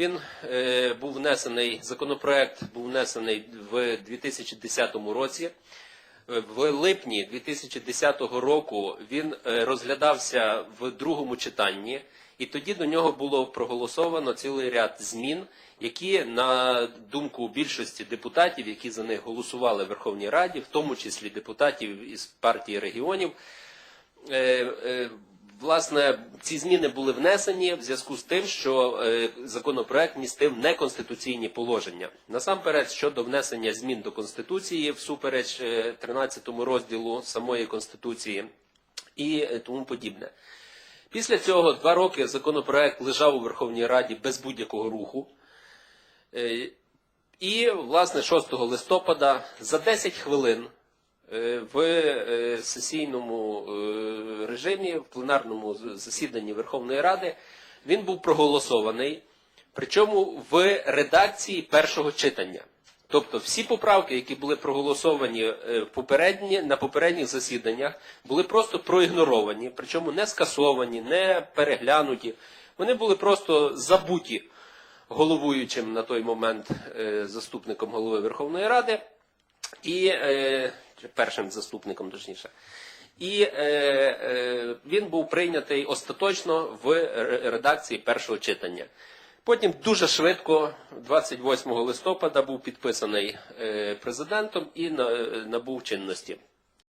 Він е, був внесений, законопроект був внесений в 2010 році. Е, В липні 2010 року він е, розглядався в другому читанні, і тоді до нього було проголосовано цілий ряд змін, які, на думку більшості депутатів, які за них голосували в Верховній Раді, в тому числі депутатів із партії регіонів, е, Власне, ці зміни були внесені в зв'язку з тим, що е, законопроект містив неконституційні положення. Насамперед, щодо внесення змін до Конституції всупереч е, 13 розділу самої Конституції і е, тому подібне. Після цього два роки законопроект лежав у Верховній Раді без будь-якого руху. Е, І, власне, 6 листопада за 10 хвилин е, в е, сесійному е, режимі, в пленарному засіданні Верховної Ради, він був проголосований, причому в редакції першого читання. Тобто всі поправки, які були проголосовані е, попередні, на попередніх засіданнях, були просто проігноровані, причому не скасовані, не переглянуті. Вони були просто забуті головуючим на той момент е, заступником голови Верховної Ради і е, першим заступником, точніше. І е, е, він був прийнятий остаточно в редакції першого читання. Потім дуже швидко, 28 листопада, був підписаний е, президентом і набув чинності.